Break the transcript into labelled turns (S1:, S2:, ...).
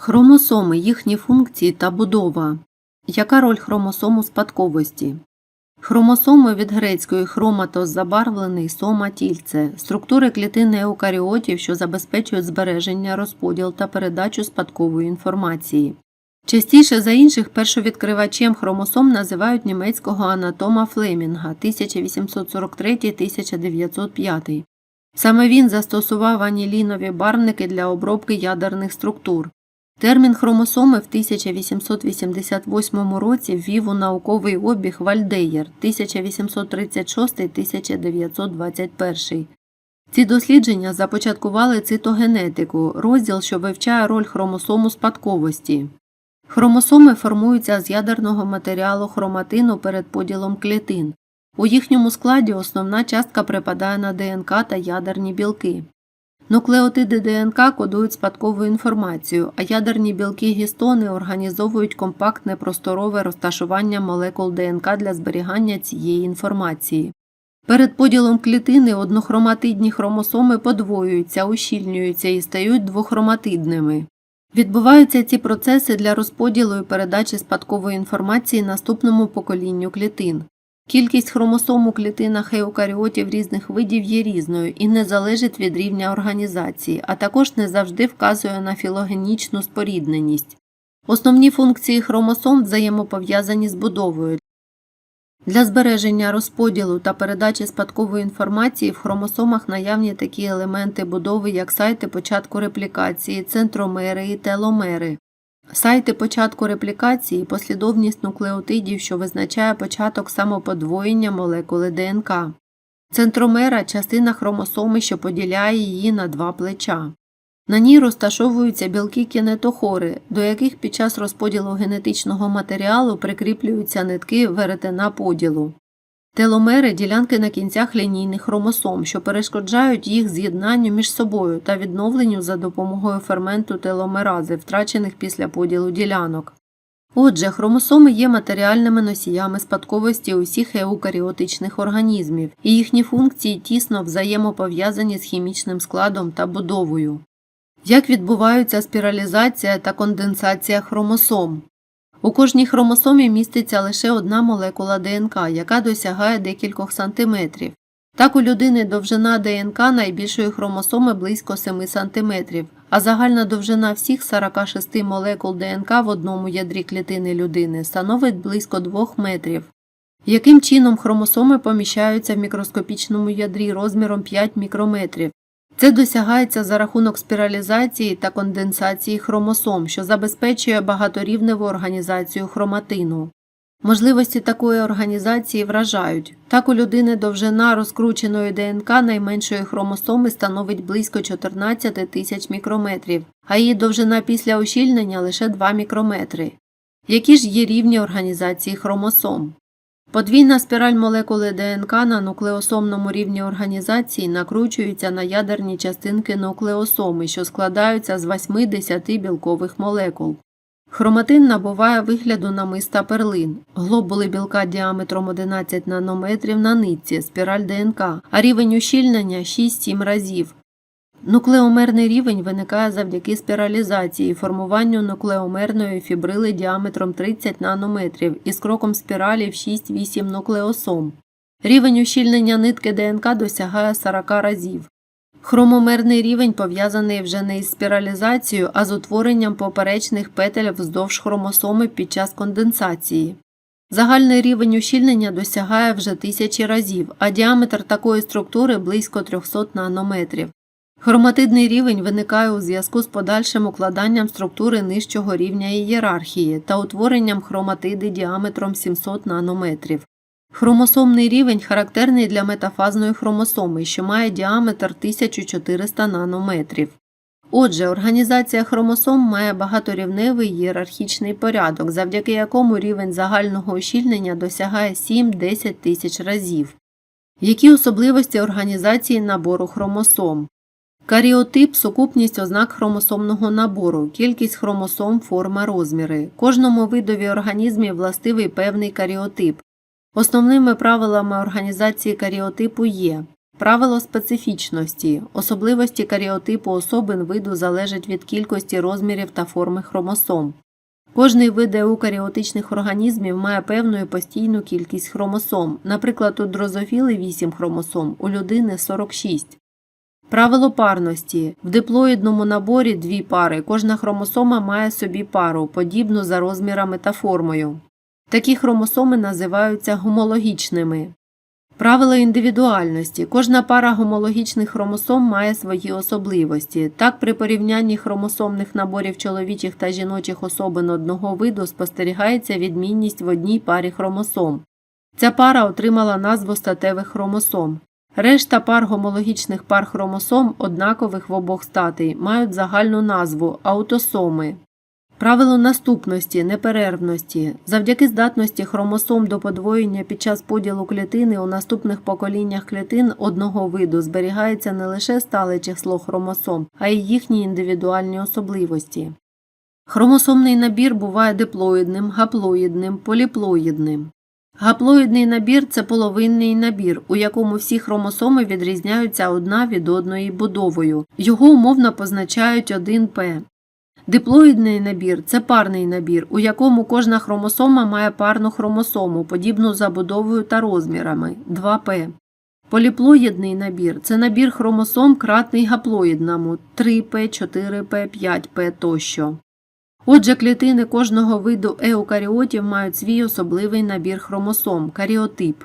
S1: Хромосоми, їхні функції та будова. Яка роль хромосом у спадковості? Хромосоми від грецької хроматос забарвлений сома тільце структури клітини еукаріотів, що забезпечують збереження, розподіл та передачу спадкової інформації. Частіше за інших першовідкривачем хромосом називають німецького анатома Флемінга 1843-1905. Саме він застосував анілінові барвники для обробки ядерних структур. Термін хромосоми в 1888 році ввів у науковий обіг Вальдеєр 1836-1921. Ці дослідження започаткували цитогенетику, розділ, що вивчає роль хромосом у спадковості. Хромосоми формуються з ядерного матеріалу хроматину перед поділом клітин. У їхньому складі основна частка припадає на ДНК та ядерні білки. Нуклеотиди ДНК кодують спадкову інформацію, а ядерні білки гістони організовують компактне просторове розташування молекул ДНК для зберігання цієї інформації. Перед поділом клітини однохроматидні хромосоми подвоюються, ущільнюються і стають двохроматидними. Відбуваються ці процеси для розподілу і передачі спадкової інформації наступному поколінню клітин. Кількість хромосом у клітинах еукаріотів різних видів є різною і не залежить від рівня організації, а також не завжди вказує на філогенічну спорідненість. Основні функції хромосом взаємопов'язані з будовою. Для збереження розподілу та передачі спадкової інформації в хромосомах наявні такі елементи будови, як сайти початку реплікації, центромери і теломери. Сайти початку реплікації послідовність нуклеотидів, що визначає початок самоподвоєння молекули ДНК. Центромера частина хромосоми, що поділяє її на два плеча. На ній розташовуються білки кінетохори, до яких під час розподілу генетичного матеріалу прикріплюються нитки веретена поділу. Теломери ділянки на кінцях лінійних хромосом, що перешкоджають їх з'єднанню між собою та відновленню за допомогою ферменту теломерази, втрачених після поділу ділянок. Отже, хромосоми є матеріальними носіями спадковості усіх еукаріотичних організмів, і їхні функції тісно взаємопов'язані з хімічним складом та будовою. Як відбуваються спіралізація та конденсація хромосом? У кожній хромосомі міститься лише одна молекула ДНК, яка досягає декількох сантиметрів. Так у людини довжина ДНК найбільшої хромосоми близько 7 см, а загальна довжина всіх 46 молекул ДНК в одному ядрі клітини людини становить близько 2 метрів. Яким чином хромосоми поміщаються в мікроскопічному ядрі розміром 5 мікрометрів? Це досягається за рахунок спіралізації та конденсації хромосом, що забезпечує багаторівневу організацію хроматину. Можливості такої організації вражають. Так у людини довжина розкрученої ДНК найменшої хромосоми становить близько 14 тисяч мікрометрів, а її довжина після ущільнення лише 2 мікрометри. Які ж є рівні організації хромосом? Подвійна спіраль молекули ДНК на нуклеосомному рівні організації накручується на ядерні частинки нуклеосоми, що складаються з 8-10 білкових молекул. Хроматин набуває вигляду намиста перлин, глобули білка діаметром 11 нанометрів на нитці, спіраль ДНК, а рівень ущільнення 6-7 разів. Нуклеомерний рівень виникає завдяки спіралізації, формуванню нуклеомерної фібрили діаметром 30 нанометрів із кроком спіралі в 6-8 нуклеосом. Рівень ущільнення нитки ДНК досягає 40 разів. Хромомерний рівень пов'язаний вже не із спіралізацією, а з утворенням поперечних петель вздовж хромосоми під час конденсації. Загальний рівень ущільнення досягає вже тисячі разів, а діаметр такої структури близько 300 нанометрів. Хроматидний рівень виникає у зв'язку з подальшим укладанням структури нижчого рівня ієрархії та утворенням хроматиди діаметром 700 нанометрів. Хромосомний рівень характерний для метафазної хромосоми, що має діаметр 1400 нанометрів. Отже, організація хромосом має багаторівневий ієрархічний порядок, завдяки якому рівень загального ущільнення досягає 7-10 тисяч разів. Які особливості організації набору хромосом? Каріотип сукупність ознак хромосомного набору, кількість хромосом, форма, розміри. Кожному видові організмів властивий певний каріотип. Основними правилами організації каріотипу є Правило специфічності. Особливості каріотипу особин виду залежать від кількості розмірів та форми хромосом. Кожний вид еукаріотичних організмів має певну і постійну кількість хромосом. Наприклад, у дрозофіли 8 хромосом, у людини 46. Правило парності. В диплоїдному наборі дві пари. Кожна хромосома має собі пару, подібну за розмірами та формою. Такі хромосоми називаються гомологічними. Правило індивідуальності. Кожна пара гомологічних хромосом має свої особливості. Так, при порівнянні хромосомних наборів чоловічих та жіночих особин одного виду спостерігається відмінність в одній парі хромосом. Ця пара отримала назву статевих хромосом. Решта пар гомологічних пар хромосом, однакових в обох статей, мають загальну назву аутосоми. Правило наступності, неперервності. Завдяки здатності хромосом до подвоєння під час поділу клітини у наступних поколіннях клітин одного виду зберігається не лише стале число хромосом, а й їхні індивідуальні особливості. Хромосомний набір буває диплоїдним, гаплоїдним, поліплоїдним. Гаплоїдний набір це половинний набір, у якому всі хромосоми відрізняються одна від одної будовою. Його умовно позначають 1П. Диплоїдний набір це парний набір, у якому кожна хромосома має парну хромосому, подібну забудовою та розмірами 2П. Поліплоїдний набір це набір хромосом кратний гаплоїдному 3П, 4П, 5П тощо. Отже, клітини кожного виду еукаріотів мають свій особливий набір хромосом каріотип.